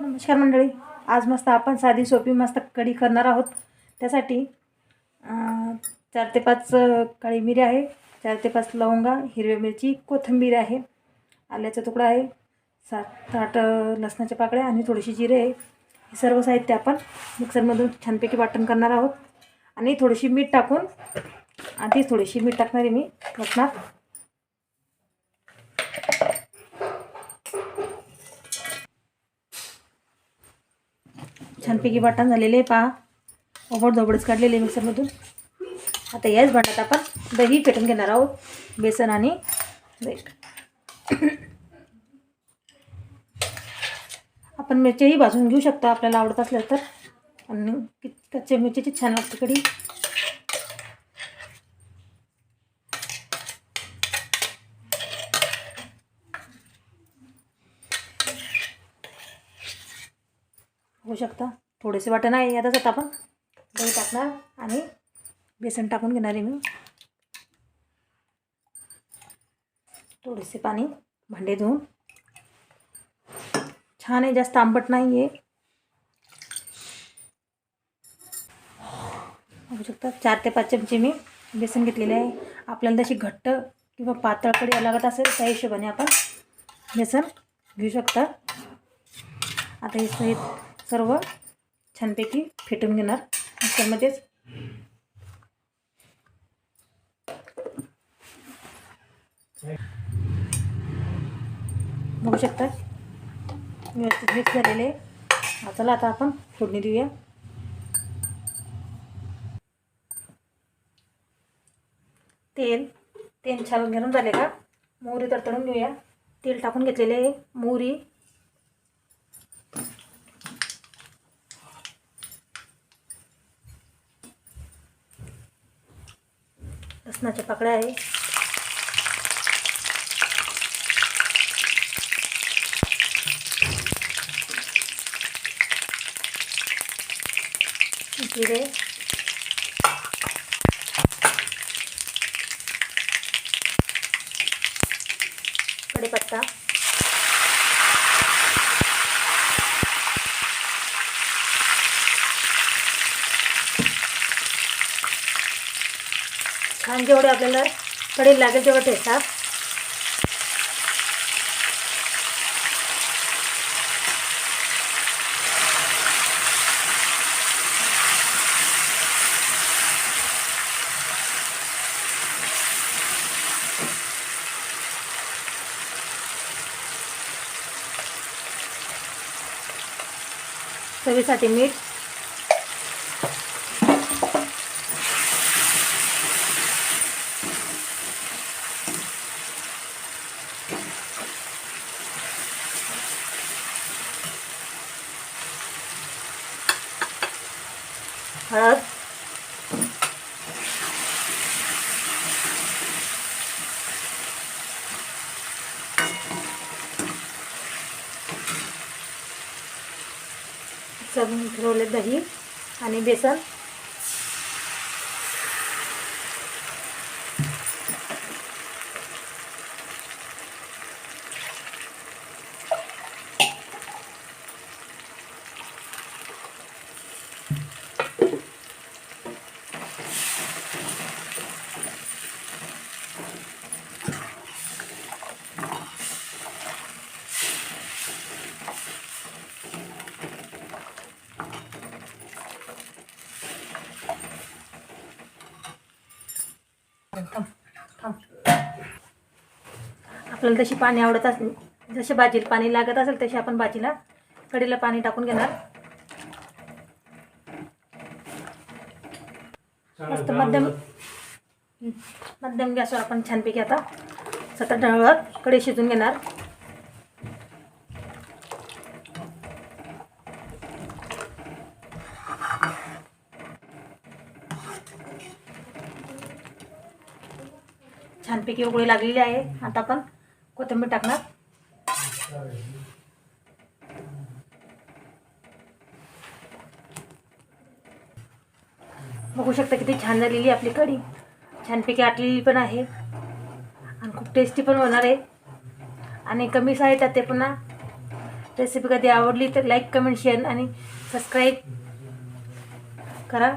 नमस्कार मंडळी. आज मस्त आपण साधी सोपी मस्त कढी करणार आहोत. त्यासाठी चार ते पाच काळी मिरी आहे चार ते पाच लवंगा हिरव्या मिरची कोथिंबीर आहे आल्याचा तुकडा आहे सात आठ लसणाच्या पाकळ्या आणि थोडीशी जिरे आहे. हे सर्व साहित्य आपण मिक्सरमधून छानपैकी वाटण करणार आहोत. आणि थोडीशी मीठ टाकून आधी थोडीशी मीठ टाकणार आहे मी लसणात छानपैकी वाटण झालेले पहा. ओबड धोबडच काढलेले आहे मिक्सरमधून. आता याच भांड्यात आपण दही पेटून घेणार आहोत बेसन आणि आपण मिरच्याही भाजून घेऊ शकतो आपल्याला आवडत असल्या तर. आणि कच्च्या मिरचीची छान लागते कढी. होऊ शकता. थोडेसे वाटण आहे यातच आता आपण. दही टाकणार आणि बेसन टाकून घेणार आहे मी. थोडेसे पाणी भांडे धुवून. छान आहे जास्त आंबट नाही आहे बघू शकता. चार ते पाच चमचे मी बेसन घेतलेले आहे. आपल्याला तशी घट्ट किंवा पातळ कढी लागत असेल त्या हिशोबाने आपण बेसन घेऊ शकता. आता हे सहित सर्व छानपैकी फेटून घेणार. मिक्सरमध्येच बघू शकता व्यवस्थित मिक्स झालेले चला आता आपण फोडणी देऊया. तेल तेल छान गरम झाले का? मोहरी तडतडून घेऊया. तेल टाकून घेतलेले मोहरी. लसणाच्या पाकळ्या आहे. जिरे. कढीपत्ता. छान जेवढे आपल्याला कढी लागेल तेवढं ठेचा चवीसाठी मीठ हळद सगळं ठेवले दही आणि बेसन. थांब थांब आपल्याला तशी पाणी आवडत असेल जसे भाजीला पाणी लागत असेल तशी आपण भाजीला कढीला पाणी टाकून घेणार. मस्त मध्यम मध्यम गॅसवर आपण छानपैकी आता सतत ढळत कढी शिजून घेणार. छानपैकी उकळी लागलेली आहे. आता आपण कोथिंबीर टाकणार. बघू शकता किती छान झालेली आहे आपली कढी. छानपैकी आटलेली पण आहे. आणि खूप टेस्टी पण होणार आहे. आणि कमी साहित्यात ते पुन्हा रेसिपी कधी आवडली तर लाईक कमेंट शेअर आणि सबस्क्राईब करा.